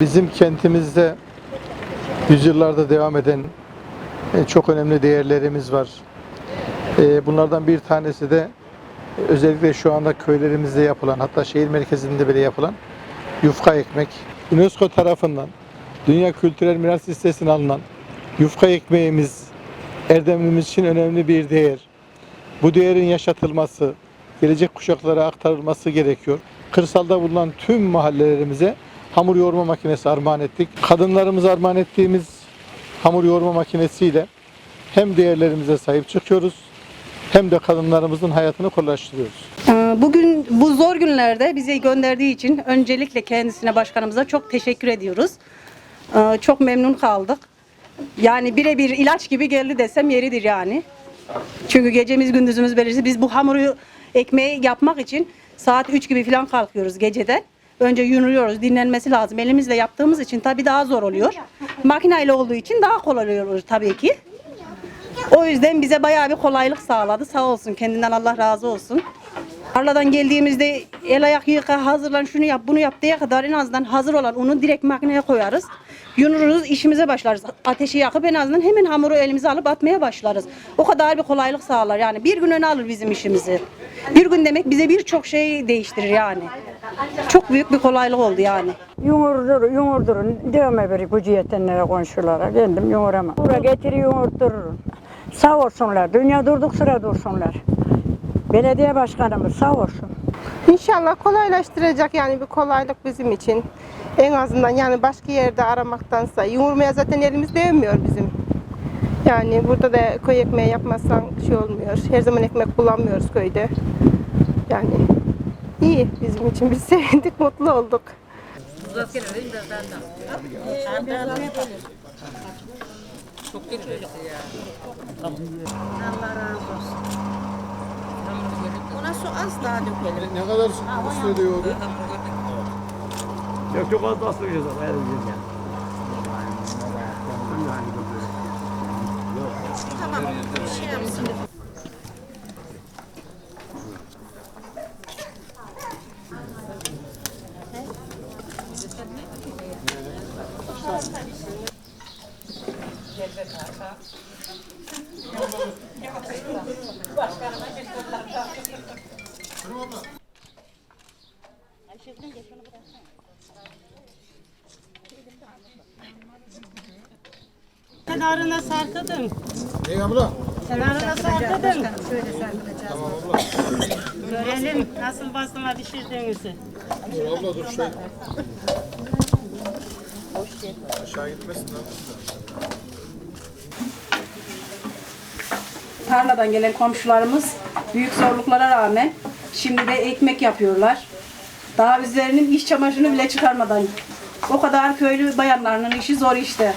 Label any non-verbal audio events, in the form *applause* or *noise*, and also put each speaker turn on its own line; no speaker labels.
Bizim kentimizde yüzyıllarda devam eden e, çok önemli değerlerimiz var. E, Bunlardan bir tanesi de özellikle şu anda köylerimizde yapılan hatta şehir merkezinde bile yapılan yufka ekmek. UNESCO tarafından Dünya Kültürel Miras Listesi'ne alınan yufka ekmeğimiz Erdemlimiz için önemli bir değer. Bu değerin yaşatılması, gelecek kuşaklara aktarılması gerekiyor. Kırsalda bulunan tüm mahallelerimize hamur yoğurma makinesi armağan ettik. Kadınlarımıza armağan ettiğimiz hamur yoğurma makinesiyle hem değerlerimize sahip çıkıyoruz hem de kadınlarımızın hayatını kolaylaştırıyoruz.
Ee, Bugün bu zor günlerde bize gönderdiği için öncelikle kendisine başkanımıza çok teşekkür ediyoruz. Ee, Çok memnun kaldık. Yani birebir ilaç gibi geldi desem yeridir yani. Çünkü gecemiz gündüzümüz belirsiz. Biz bu hamuru ekmeği yapmak için saat 3 gibi falan kalkıyoruz geceden. Önce yunuluyoruz, dinlenmesi lazım. Elimizle yaptığımız için tabii daha zor oluyor. Makineyle olduğu için daha kolay oluyor tabii ki. O yüzden bize bayağı bir kolaylık sağladı. Sağ olsun kendinden Allah razı olsun. Tarladan geldiğimizde el ayak yıka hazırlan şunu yap bunu yap diye kadar en azından hazır olan unu direkt makineye koyarız. Yunuruz işimize başlarız. Ateşi yakıp en azından hemen hamuru elimize alıp atmaya başlarız. O kadar bir kolaylık sağlar yani bir gün öne alır bizim işimizi. Bir gün demek bize birçok şey değiştirir yani. Çok büyük bir kolaylık oldu yani.
Yumurdur, yumurdurun. Dövme bir gücü yetenlere komşulara. Kendim yumuramam. Buraya getir yumurtturun. Sağ olsunlar. Dünya durduk sıra dursunlar. Belediye başkanımız sağ olsun.
İnşallah kolaylaştıracak yani bir kolaylık bizim için. En azından yani başka yerde aramaktansa yoğurmaya zaten elimiz değmiyor bizim. Yani burada da köy ekmeği yapmazsan şey olmuyor. Her zaman ekmek bulamıyoruz köyde. Yani iyi bizim için biz sevindik, *laughs* mutlu olduk.
Ne kadar sürede yoğuruyor?
Yok çok az bastıracağız ama her gün ya.
Kenarına sarkıdın.
Ne abla?
Kenarına sarkıdın. Görelim nasıl bastıma pişirdiğinizi.
Dur abla dur şey. Aşağı gitmesin.
Tarladan gelen komşularımız büyük zorluklara rağmen şimdi de ekmek yapıyorlar. Daha üzerinin iş çamaşırını bile çıkarmadan. O kadar köylü bayanlarının işi zor işte.